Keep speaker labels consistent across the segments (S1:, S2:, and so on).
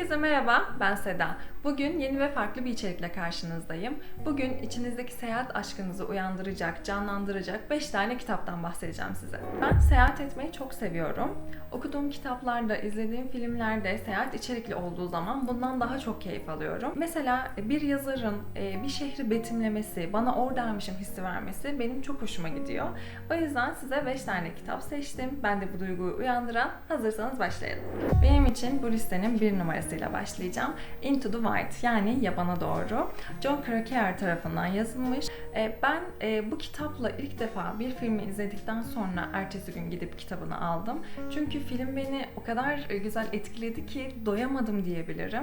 S1: Herkese merhaba, ben Seda. Bugün yeni ve farklı bir içerikle karşınızdayım. Bugün içinizdeki seyahat aşkınızı uyandıracak, canlandıracak 5 tane kitaptan bahsedeceğim size. Ben seyahat etmeyi çok seviyorum. Okuduğum kitaplarda, izlediğim filmlerde seyahat içerikli olduğu zaman bundan daha çok keyif alıyorum. Mesela bir yazarın e, bir şehri betimlemesi, bana oradaymışım hissi vermesi benim çok hoşuma gidiyor. O yüzden size 5 tane kitap seçtim. Ben de bu duyguyu uyandıran. Hazırsanız başlayalım. Benim için bu listenin bir numarasıyla başlayacağım. Into the Wild yani Yabana Doğru. John Krakauer tarafından yazılmış. E, ben e, bu kitapla ilk defa bir filmi izledikten sonra ertesi gün gidip kitabını aldım. Çünkü film beni o kadar e, güzel etkiledi ki doyamadım diyebilirim.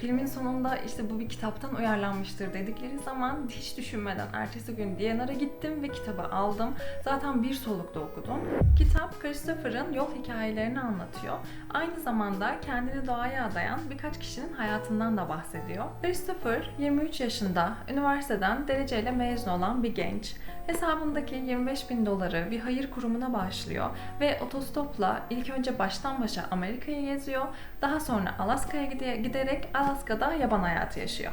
S1: Filmin sonunda işte bu bir kitaptan uyarlanmıştır dedikleri zaman hiç düşünmeden ertesi gün DNR'a gittim ve kitabı aldım. Zaten bir solukta okudum. Kitap Christopher'ın yol hikayelerini anlatıyor. Aynı zamanda kendini doğaya adayan birkaç kişinin hayatından da bahsediyor. Christopher 23 yaşında üniversiteden dereceyle mezun olan bir genç. Hesabındaki 25 bin doları bir hayır kurumuna bağışlıyor ve otostopla ilk önce baştan başa Amerika'yı geziyor. Daha sonra Alaska'ya giderek Alaska'da yaban hayatı yaşıyor.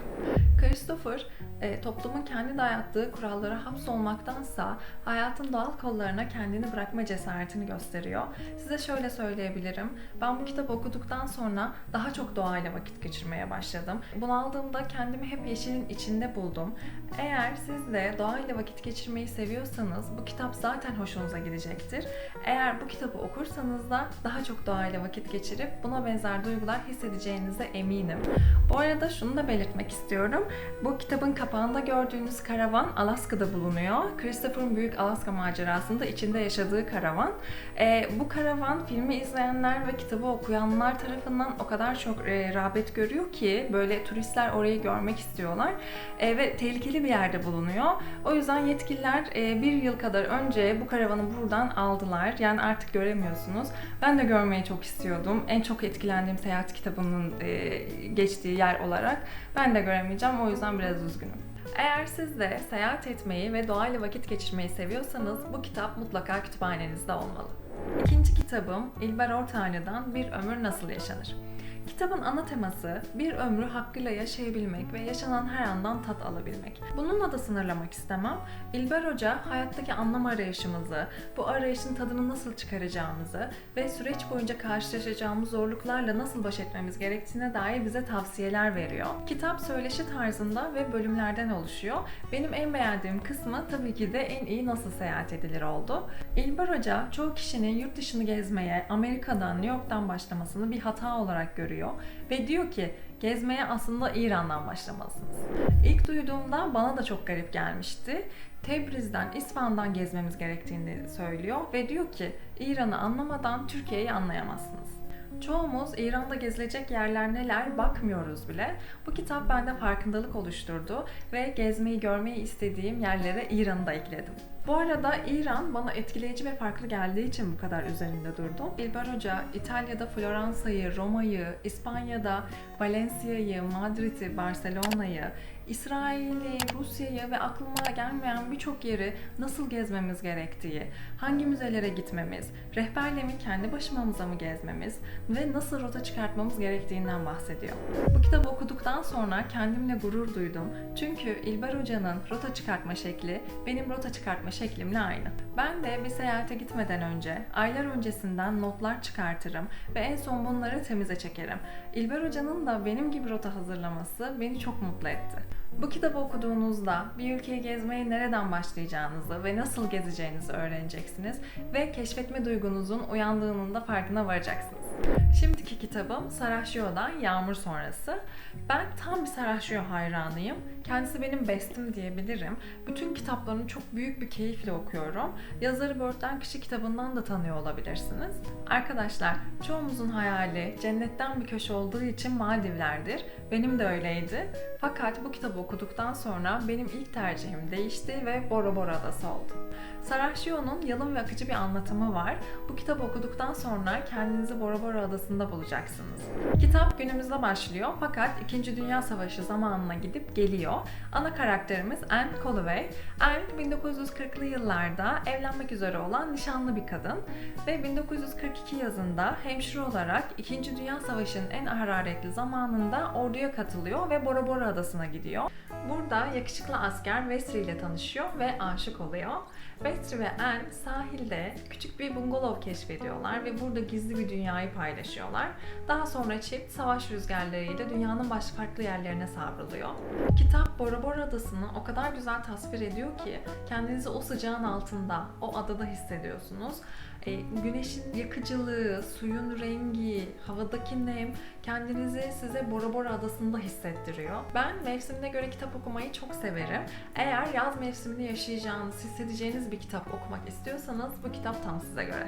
S1: Christopher e, toplumun kendi dayattığı kurallara hapsolmaktansa hayatın doğal kollarına kendini bırakma cesaretini gösteriyor. Size şöyle söyleyebilirim. Ben bu kitabı okuduktan sonra daha çok doğayla vakit geçirmeye başladım. Bunu aldığımda kendimi hep yeşilin içinde buldum. Eğer siz de doğayla vakit geçirmeyi seviyorsanız bu kitap zaten hoşunuza gidecektir. Eğer bu kitabı okursanız da daha çok doğayla vakit geçirip buna benzer duygular hissedeceğinize eminim. Bu arada şunu da belirtmek istiyorum. Bu kitabın kapağında gördüğünüz karavan Alaska'da bulunuyor. Christopher'ın büyük Alaska macerasında içinde yaşadığı karavan. E, bu karavan filmi izleyenler ve kitabı okuyanlar tarafından o kadar çok e, rağbet görüyor ki böyle turistler orayı görmek istiyorlar e, ve tehlikeli bir yerde bulunuyor. O yüzden yetkililer e, bir yıl kadar önce bu karavanı buradan aldılar. Yani artık göremiyorsunuz. Ben de görmeyi çok istiyordum. En çok etkilendiğim seyahat kitabının e, geçtiği yer olarak ben de göremeyeceğim. O yüzden biraz üzgünüm. Eğer siz de seyahat etmeyi ve doğayla vakit geçirmeyi seviyorsanız bu kitap mutlaka kütüphanenizde olmalı. İkinci kitabım İlber Ortaylı'dan Bir Ömür Nasıl Yaşanır. Kitabın ana teması bir ömrü hakkıyla yaşayabilmek ve yaşanan her andan tat alabilmek. Bununla da sınırlamak istemem. İlber Hoca hayattaki anlam arayışımızı, bu arayışın tadını nasıl çıkaracağımızı ve süreç boyunca karşılaşacağımız zorluklarla nasıl baş etmemiz gerektiğine dair bize tavsiyeler veriyor. Kitap söyleşi tarzında ve bölümlerden oluşuyor. Benim en beğendiğim kısmı tabii ki de en iyi nasıl seyahat edilir oldu. İlber Hoca çoğu kişinin yurt dışını gezmeye Amerika'dan, New York'tan başlamasını bir hata olarak görüyor görüyor ve diyor ki gezmeye aslında İran'dan başlamalısınız. İlk duyduğumda bana da çok garip gelmişti. Tebriz'den, İsfahan'dan gezmemiz gerektiğini söylüyor ve diyor ki İran'ı anlamadan Türkiye'yi anlayamazsınız. Çoğumuz İran'da gezilecek yerler neler bakmıyoruz bile. Bu kitap bende farkındalık oluşturdu ve gezmeyi görmeyi istediğim yerlere İran'ı da ekledim. Bu arada İran bana etkileyici ve farklı geldiği için bu kadar üzerinde durdum. İlber Hoca İtalya'da Floransa'yı, Roma'yı, İspanya'da Valencia'yı, Madrid'i, Barcelona'yı, İsrail'i, Rusya'yı ve aklıma gelmeyen birçok yeri nasıl gezmemiz gerektiği, hangi müzelere gitmemiz, rehberle mi kendi başımıza mı gezmemiz ve nasıl rota çıkartmamız gerektiğinden bahsediyor. Bu kitabı okuduktan sonra kendimle gurur duydum. Çünkü İlber Hoca'nın rota çıkartma şekli benim rota çıkartma şeklimle aynı. Ben de bir seyahate gitmeden önce aylar öncesinden notlar çıkartırım ve en son bunları temize çekerim. İlber Hoca'nın da benim gibi rota hazırlaması beni çok mutlu etti. Bu kitabı okuduğunuzda bir ülkeyi gezmeye nereden başlayacağınızı ve nasıl gezeceğinizi öğreneceksiniz ve keşfetme duygunuzun uyandığının da farkına varacaksınız. Şimdiki kitabım Sarajevo'dan Yağmur Sonrası. Ben tam bir Sarajevo hayranıyım. Kendisi benim bestim diyebilirim. Bütün kitaplarını çok büyük bir keyifle okuyorum. Yazarı Börtlen Kişi kitabından da tanıyor olabilirsiniz. Arkadaşlar, çoğumuzun hayali cennetten bir köşe olduğu için Maldivlerdir. Benim de öyleydi. Fakat bu kitabı okuduktan sonra benim ilk tercihim değişti ve Bora Bora Adası oldu. Sarajevo'nun yalın ve akıcı bir anlatımı var. Bu kitabı okuduktan sonra kendinizi Bora Bora Adası'nda bulacaksınız. Kitap günümüzde başlıyor fakat 2. Dünya Savaşı zamanına gidip geliyor. Ana karakterimiz Anne Calloway. Anne 1940'lı yıllarda evlenmek üzere olan nişanlı bir kadın ve 1942 yazında hemşire olarak 2. Dünya Savaşı'nın en hararetli zamanında orduya katılıyor ve Bora Bora Adası'na gidiyor. Burada yakışıklı asker Wesley ile tanışıyor ve aşık oluyor. Wesley ve Anne sahilde küçük bir bungalov keşfediyorlar ve burada gizli bir dünyayı paylaşıyorlar. Daha sonra çift savaş rüzgarlarıyla dünyanın başka farklı yerlerine savruluyor. Kitap Bora Bora Adası'nı o kadar güzel tasvir ediyor ki kendinizi o sıcağın altında, o adada hissediyorsunuz. E, güneşin yakıcılığı, suyun rengi, havadaki nem kendinizi size Bora Bora Adası'nda hissettiriyor. Ben mevsimine göre kitap okumayı çok severim. Eğer yaz mevsimini yaşayacağınız, hissedeceğiniz bir kitap okumak istiyorsanız bu kitap tam size göre.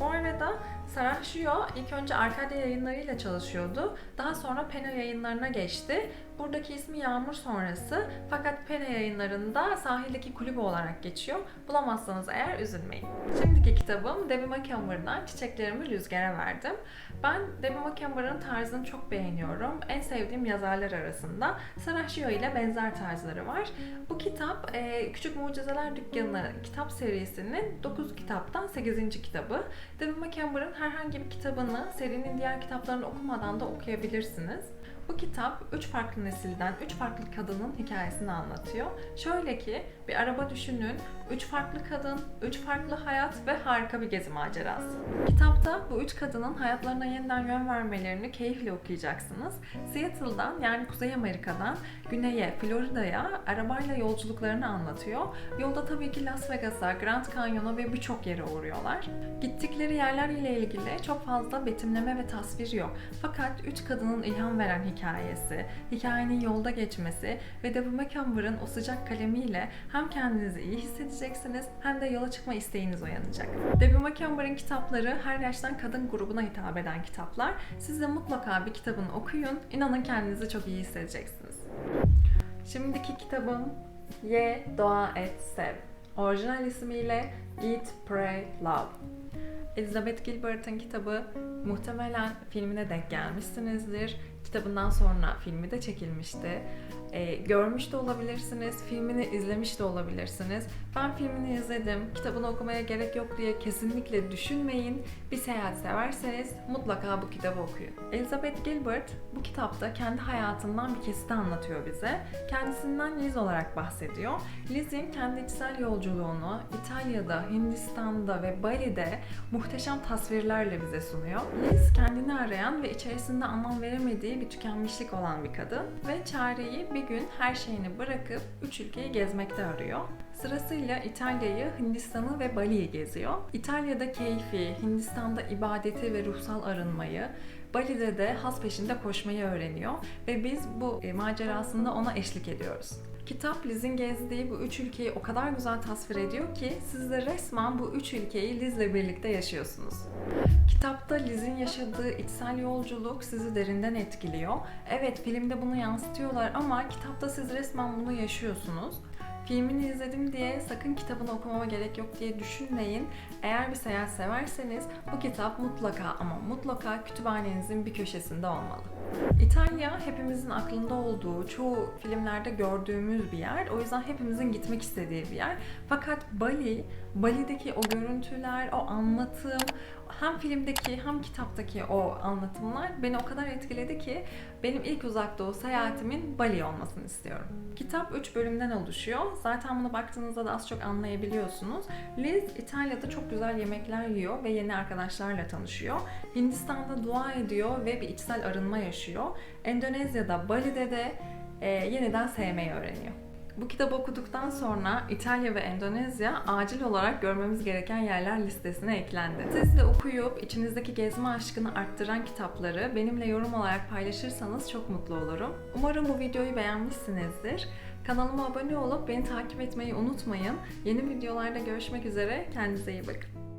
S1: Bu arada Sarajevo ilk önce Arkadia yayınlarıyla çalışıyordu. Daha sonra Pena yayınlarına geçti. Buradaki ismi Yağmur sonrası fakat Pena yayınlarında sahildeki kulübü olarak geçiyor. Bulamazsanız eğer üzülmeyin. Şimdiki kitabım Debbie McCamber'dan Çiçeklerimi Rüzgara Verdim. Ben Debbie McCamber'ın tarzını çok beğeniyorum. En sevdiğim yazarlar arasında. Sarajevo ile benzer tarzları var. Bu kitap e, Küçük Mucizeler Dükkanı kitap serisinin 9 kitaptan 8. kitabı. Debbie McCamber'ın herhangi bir kitabını serinin diğer kitaplarını okumadan da okuyabilirsiniz. Bu kitap üç farklı nesilden, üç farklı kadının hikayesini anlatıyor. Şöyle ki bir araba düşünün, üç farklı kadın, üç farklı hayat ve harika bir gezi macerası. Kitapta bu üç kadının hayatlarına yeniden yön vermelerini keyifle okuyacaksınız. Seattle'dan yani Kuzey Amerika'dan güneye, Florida'ya arabayla yolculuklarını anlatıyor. Yolda tabii ki Las Vegas'a, Grand Canyon'a ve birçok yere uğruyorlar. Gittikleri yerler ile ilgili çok fazla betimleme ve tasvir yok. Fakat üç kadının ilham veren hikayesi, hikayenin yolda geçmesi ve Debbie McCamber'ın o sıcak kalemiyle hem kendinizi iyi hissedeceksiniz hem de yola çıkma isteğiniz uyanacak. Debbie McCamber'ın kitapları her yaştan kadın grubuna hitap eden kitaplar. Siz de mutlaka bir kitabını okuyun. İnanın kendinizi çok iyi hissedeceksiniz. Şimdiki kitabım Ye, Doğa Et, Sev. Orijinal ismiyle Eat, Pray, Love. Elizabeth Gilbert'ın kitabı muhtemelen filmine denk gelmişsinizdir. Kitabından sonra filmi de çekilmişti. Ee, görmüş de olabilirsiniz, filmini izlemiş de olabilirsiniz. Ben filmini izledim, kitabını okumaya gerek yok diye kesinlikle düşünmeyin. Bir seyahat severseniz mutlaka bu kitabı okuyun. Elizabeth Gilbert bu kitapta kendi hayatından bir kesit anlatıyor bize. Kendisinden Liz olarak bahsediyor. Liz'in kendi içsel yolculuğunu İtalya'da, Hindistan'da ve Bali'de muhteşem tasvirlerle bize sunuyor. Liz kendini arayan ve içerisinde anlam veremediği bir tükenmişlik olan bir kadın ve çareyi bir gün her şeyini bırakıp üç ülkeyi gezmekte arıyor. Sırasıyla İtalya'yı, Hindistan'ı ve Bali'yi geziyor. İtalya'da keyfi, Hindistan'da ibadeti ve ruhsal arınmayı, Bali'de de has peşinde koşmayı öğreniyor ve biz bu e, macerasında ona eşlik ediyoruz. Kitap Liz'in gezdiği bu üç ülkeyi o kadar güzel tasvir ediyor ki siz de resmen bu üç ülkeyi Liz'le birlikte yaşıyorsunuz. Kitapta Liz'in yaşadığı içsel yolculuk sizi derinden etkiliyor. Evet filmde bunu yansıtıyorlar ama kitapta siz resmen bunu yaşıyorsunuz. Filmini izledim diye sakın kitabını okumama gerek yok diye düşünmeyin. Eğer bir seyahat severseniz bu kitap mutlaka ama mutlaka kütüphanenizin bir köşesinde olmalı. İtalya hepimizin aklında olduğu, çoğu filmlerde gördüğümüz bir yer. O yüzden hepimizin gitmek istediği bir yer. Fakat Bali, Bali'deki o görüntüler, o anlatım, hem filmdeki hem kitaptaki o anlatımlar beni o kadar etkiledi ki benim ilk uzak doğu seyahatimin Bali olmasını istiyorum. Kitap 3 bölümden oluşuyor. Zaten bunu baktığınızda da az çok anlayabiliyorsunuz. Liz İtalya'da çok güzel yemekler yiyor ve yeni arkadaşlarla tanışıyor. Hindistan'da dua ediyor ve bir içsel arınma yaşıyor. Endonezya'da, Bali'de de e, yeniden sevmeyi öğreniyor. Bu kitabı okuduktan sonra İtalya ve Endonezya acil olarak görmemiz gereken yerler listesine eklendi. Siz de okuyup içinizdeki gezme aşkını arttıran kitapları benimle yorum olarak paylaşırsanız çok mutlu olurum. Umarım bu videoyu beğenmişsinizdir. Kanalıma abone olup beni takip etmeyi unutmayın. Yeni videolarda görüşmek üzere. Kendinize iyi bakın.